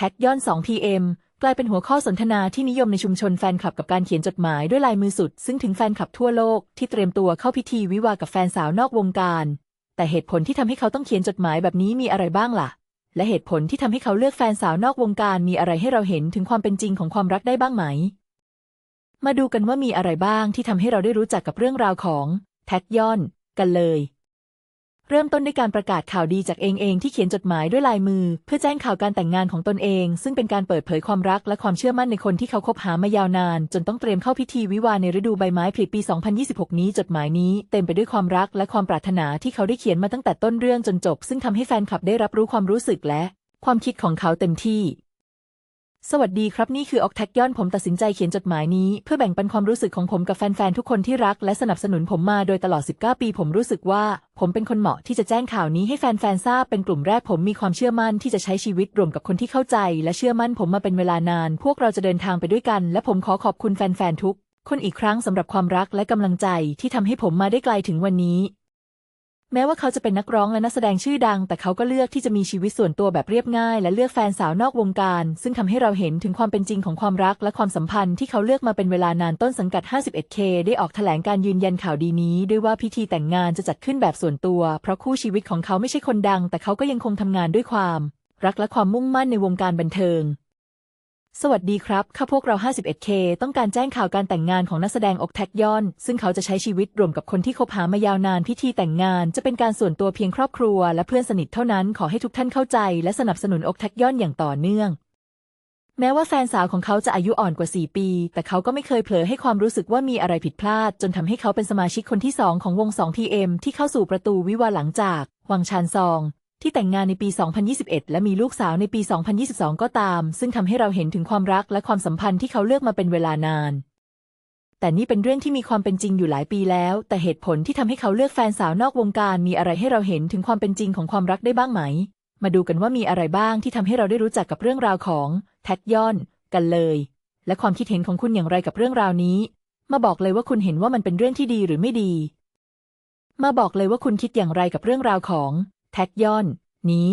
แท็กย่อน 2pm กลายเป็นหัวข้อสนทนาที่นิยมในชุมชนแฟนคลับกับการเขียนจดหมายด้วยลายมือสุด ซึ่งถึงแฟนคลับทั่วโลกที่เตรียมตัวเข้าพิธีวิวากับแฟนสาวนอกวงการ แต่เหตุผลที่ทำให้เขาต้องเขียนจดหมายแบบนี้มีอะไรบ้างล่ะ และเหตุผลที่ทำให้เขาเลือกแฟนสาวนอกวงการมีอะไรให้เราเห็นถึงความเป็นจริงของความรักได้บ้างไหม มาดูกันว่ามีอะไรบ้างที่ทำให้เราได้รู้จักกับเรื่องราวของแท็กย่อน กันเลย เริ่มต้นด้วยการประกาศข่าวดีจากเองเองที่เขียนจดหมายด้วยลายมือ เพื่อแจ้งข่าวการแต่งงานของตนเอง ซึ่งเป็นการเปิดเผยความรักและความเชื่อมั่นในคนที่เขาคบหามายาวนาน จนต้องเตรียมเข้าพิธีวิวาในฤดูใบไม้ผลิปี 2026 นี้จดหมายนี้เต็มไปด้วยความรักและความปรารถนาที่เขาได้เขียนมาตั้งแต่ต้นเรื่องจนจบ ซึ่งทำให้แฟนคลับได้รับรู้ความรู้สึกและ ความคิดของเขาเต็มที่ สวัสดีครับนี่คือออกแท็กย่อนผมตัดสินใจเขียนจดหมายนี้ เพื่อแบ่งปันความรู้สึกของผมกับแฟนๆ ทุกคนที่รักและสนับสนุนผมมาโดยตลอด 19 ปีผมรู้สึกว่า ผมเป็นคนเหมาะที่จะแจ้งข่าวนี้ให้แฟนๆ ทราบเป็นกลุ่มแรกผมมีความเชื่อมั่นที่จะใช้ชีวิตรวมกับคนที่เข้าใจ และเชื่อมั่นผมมาเป็นเวลานาน พวกเราจะเดินทางไปด้วยกัน และผมขอขอบคุณแฟนๆ ทุกคนอีกครั้งสำหรับความรักและกำลังใจที่ทำให้ผมมาได้ไกลถึงวันนี้ แม้ว่าเขาจะเป็นนักร้องและนักแสดงชื่อดัง แต่เขาก็เลือกที่จะมีชีวิตส่วนตัวแบบเรียบง่าย และเลือกแฟนสาวนอกวงการ ซึ่งทำให้เราเห็นถึงความเป็นจริงของความรักและความสัมพันธ์ที่เขาเลือกมาเป็นเวลานานต้นสังกัด 51K ได้ออกแถลงการยืนยันข่าวดีนี้ ด้วยว่าพิธีแต่งงานจะจัดขึ้นแบบส่วนตัว เพราะคู่ชีวิตของเขาไม่ใช่คนดัง แต่เขาก็ยังคงทำงานด้วยความ รักและความมุ่งมั่นในวงการบันเทิง สวัสดีครับ ข้าพวกเรา 51K ต้องการแจ้งข่าวการแต่งงานของนักแสดงอกแท็กยอน ซึ่งเขาจะใช้ชีวิตรวมกับคนที่คบหามายาวนานพิธีแต่งงาน จะเป็นการส่วนตัวเพียงครอบครัว และเพื่อนสนิทเท่านั้นขอให้ทุกท่านเข้าใจ และสนับสนุนอกแท็กยอนอย่างต่อเนื่อง แม้ว่าแฟนสาวของเขาจะอายุอ่อนกว่า 4 ปี แต่เขาก็ไม่เคยเผลอให้ความรู้สึกว่ามีอะไรผิดพลาด จนทำให้เขาเป็นสมาชิกคนที่สองของวง 2PM ที่เข้าสู่ประตูวิวาห์หลังจาก วังชานซอง ที่แต่งงานในปี 2021 และมีลูกสาวในปี 2022 ก็ตาม ซึ่งทำให้เราเห็นถึงความรักและความสัมพันธ์ที่เขาเลือกมาเป็นเวลานาน แต่นี่เป็นเรื่องที่มีความเป็นจริงอยู่หลายปีแล้ว แต่เหตุผลที่ทำให้เขาเลือกแฟนสาวนอกวงการมีอะไรให้เราเห็นถึงความเป็นจริงของความรักได้บ้างไหม มาดูกันว่ามีอะไรบ้างที่ทำให้เราได้รู้จักกับเรื่องราวของแท็กยอน กันเลย และความคิดเห็นของคุณอย่างไรกับเรื่องราวนี้ มาบอกเลยว่าคุณเห็นว่ามันเป็นเรื่องที่ดีหรือไม่ดี มาบอกเลยว่าคุณคิดอย่างไรกับเรื่องราวของ แท็กย่อน นี้